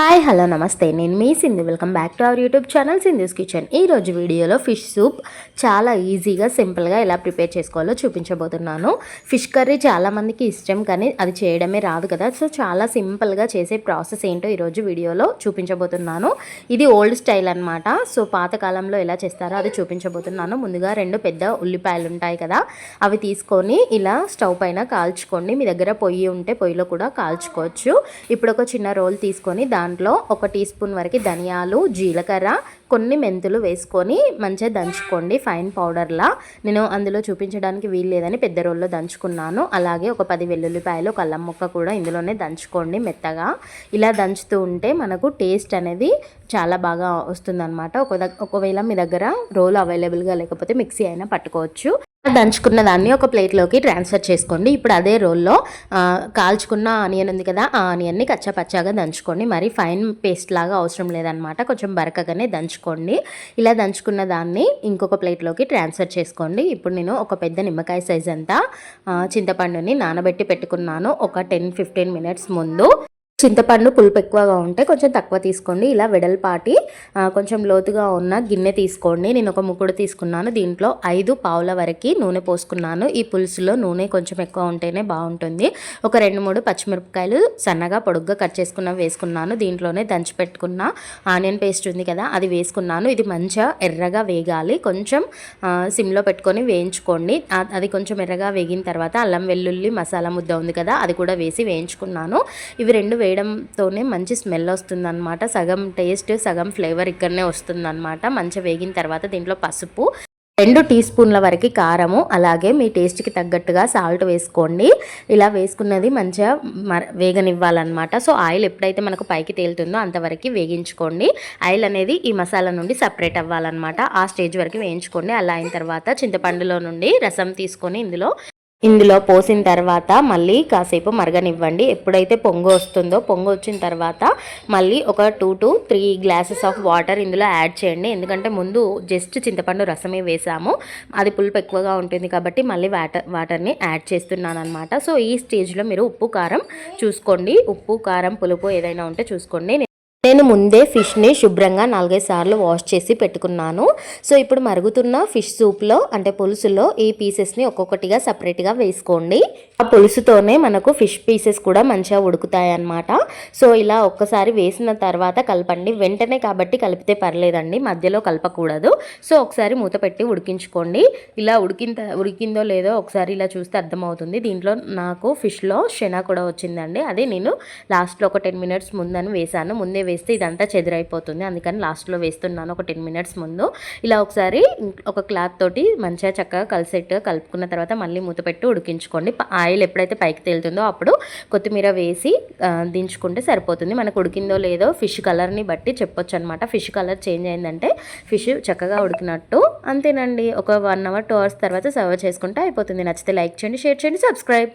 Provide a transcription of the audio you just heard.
Hi hello నమస్తే. నేను మీ Sindhu. Welcome back to our YouTube channel Sindhu's kitchen. ఈ రోజు వీడియోలో ఫిష్ సూప్ చాలా ఈజీగా సింపుల్గా ఎలా ప్రిపేర్ చేసుకోవాలో చూపించబోతున్నాను. ఫిష్ కర్రీ చాలామందికి ఇష్టం కానీ అది చేయడమే రాదు కదా. సో చాలా సింపుల్గా చేసే ప్రాసెస్ ఏంటో ఈరోజు వీడియోలో చూపించబోతున్నాను. ఇది ఓల్డ్ స్టైల్ అనమాట సో పాతకాలంలో ఎలా చేస్తారో అది చూపించబోతున్నాను. ముందుగా రెండు పెద్ద ఉల్లిపాయలు ఉంటాయి కదా అవి తీసుకొని ఇలా స్టవ్ పైన కాల్చుకోండి. మీ దగ్గర పొయ్యి ఉంటే పొయ్యిలో కూడా కాల్చుకోవచ్చు. ఇప్పుడు ఒక చిన్న రోల్ తీసుకొని దాని దాంట్లో ఒక టీ స్పూన్ వరకు ధనియాలు జీలకర్ర కొన్ని మెంతులు వేసుకొని మంచిగా దంచుకోండి ఫైన్ పౌడర్లా నేను అందులో చూపించడానికి వీలు లేదని పెద్ద రోల్లో దంచుకున్నాను. అలాగే ఒక పది వెల్లుల్లిపాయలు ఒక ముక్క కూడా ఇందులోనే దంచుకోండి మెత్తగా. ఇలా దంచుతూ ఉంటే మనకు టేస్ట్ అనేది చాలా బాగా వస్తుందన్నమాట. ఒక ఒకవేళ మీ దగ్గర రోల్ అవైలబుల్గా లేకపోతే మిక్సీ అయినా పట్టుకోవచ్చు. దంచుకున్న దాన్ని ఒక ప్లేట్లోకి ట్రాన్స్ఫర్ చేసుకోండి. ఇప్పుడు అదే రోల్లో కాల్చుకున్న ఆనియన్ ఉంది కదా ఆ ఆనియన్ని కచ్చా పచ్చాగా దంచుకోండి. మరి ఫైన్ పేస్ట్ లాగా అవసరం లేదనమాట కొంచెం బరకగానే దంచుకోండి. ఇలా దంచుకున్న దాన్ని ఇంకొక ప్లేట్లోకి ట్రాన్స్ఫర్ చేసుకోండి. ఇప్పుడు నేను ఒక పెద్ద నిమ్మకాయ సైజ్ అంతా చింతపండుని నానబెట్టి పెట్టుకున్నాను. ఒక టెన్ ఫిఫ్టీన్ మినిట్స్ ముందు. చింతపండు పులుపు ఎక్కువగా ఉంటే కొంచెం తక్కువ తీసుకోండి. ఇలా వెడల్పాటి కొంచెం లోతుగా ఉన్న గిన్నె తీసుకోండి. నేను ఒక ముక్కుడు తీసుకున్నాను. దీంట్లో ఐదు పావుల వరకు నూనె పోసుకున్నాను. ఈ పులుసులో నూనె కొంచెం ఎక్కువ ఉంటేనే బాగుంటుంది. ఒక రెండు మూడు పచ్చిమిరపకాయలు సన్నగా పొడుగ్గా కట్ చేసుకున్న వేసుకున్నాను. దీంట్లోనే దంచి పెట్టుకున్న ఆనియన్ పేస్ట్ ఉంది కదా అది వేసుకున్నాను. ఇది మంచిగా ఎర్రగా వేగాలి. కొంచెం సిమ్లో పెట్టుకొని వేయించుకోండి. అది కొంచెం ఎర్రగా వేగిన తర్వాత అల్లం వెల్లుల్లి మసాలా ముద్ద ఉంది కదా అది కూడా వేసి వేయించుకున్నాను. ఇవి రెండు వేయడంతోనే మంచి స్మెల్ వస్తుందన్నమాట. సగం టేస్ట్ సగం ఫ్లేవర్ ఇక్కడనే వస్తుందన్నమాట. మంచిగా వేగిన తర్వాత దీంట్లో పసుపు రెండు టీ స్పూన్ల వరకు కారము అలాగే మీ టేస్ట్కి తగ్గట్టుగా సాల్ట్ వేసుకోండి. ఇలా వేసుకున్నది మంచిగా మర వేగనివ్వాలన్నమాట. సో ఆయిల్ ఎప్పుడైతే మనకు పైకి తేలుతుందో అంతవరకు వేగించుకోండి. ఆయిల్ అనేది ఈ మసాలా నుండి సపరేట్ అవ్వాలన్నమాట. ఆ స్టేజ్ వరకు వేయించుకోండి. అలా అయిన తర్వాత చింతపండులో నుండి రసం తీసుకొని ఇందులో ఇందులో పోసిన తర్వాత మళ్ళీ కాసేపు మరగనివ్వండి. ఎప్పుడైతే పొంగు వస్తుందో పొంగు వచ్చిన తర్వాత మళ్ళీ ఒక two to three glasses of water ఇందులో యాడ్ చేయండి. ఎందుకంటే ముందు జస్ట్ చింతపండు రసమే వేసాము. అది పులుపు ఎక్కువగా ఉంటుంది కాబట్టి మళ్ళీ వాటర్ వాటర్ని యాడ్ చేస్తున్నాను అనమాట సో ఈ స్టేజ్లో మీరు ఉప్పు కారం చూసుకోండి. ఉప్పు కారం పులుపు ఏదైనా ఉంటే చూసుకోండి. నేను ముందే ఫిష్ని శుభ్రంగా నాలుగైదు సార్లు వాష్ చేసి పెట్టుకున్నాను. సో ఇప్పుడు మరుగుతున్న ఫిష్ సూప్లో అంటే పులుసులో ఈ పీసెస్ని ఒక్కొక్కటిగా సపరేట్గా వేసుకోండి. ఆ పులుసుతోనే మనకు ఫిష్ పీసెస్ కూడా మంచిగా ఉడుకుతాయి అన్నమాట సో ఇలా ఒక్కసారి వేసిన తర్వాత కలపండి. వెంటనే కాబట్టి కలిపితే పర్లేదండి మధ్యలో కలపకూడదు. సో ఒకసారి మూత పెట్టి ఉడికించుకోండి. ఇలా ఉడికిన ఉడికిందో లేదో ఒకసారి ఇలా చూస్తే అర్థమవుతుంది. దీంట్లో నాకు ఫిష్లో శనా కూడా వచ్చిందండి. అదే నేను లాస్ట్లో ఒక టెన్ మినిట్స్ ముందని వేసాను ముందే వేస్తే ఇదంతా చెదిరైపోతుంది. అందుకని లాస్ట్లో వేస్తున్నాను ఒక టెన్ మినిట్స్ ముందు. ఇలా ఒకసారి ఒక క్లాత్ తోటి మంచిగా చక్కగా కలిసేట్టుగా కలుపుకున్న తర్వాత మళ్ళీ మూత పెట్టి ఉడికించుకోండి. ఆయిల్ ఎప్పుడైతే పైకి తేలుతుందో అప్పుడు కొత్తిమీర వేసి దించుకుంటే సరిపోతుంది. మనకు ఉడికిందో లేదో ఫిష్ కలర్ని బట్టి చెప్పొచ్చు అనమాట ఫిష్ కలర్ చేంజ్ అయిందంటే ఫిష్ చక్కగా ఉడికినట్టు. అంతేనండి. ఒక వన్ అవర్ టూ అవర్స్ తర్వాత సర్వ్ చేసుకుంటే అయిపోతుంది. నచ్చితే లైక్ చేయండి షేర్ చేయండి సబ్స్క్రైబ్.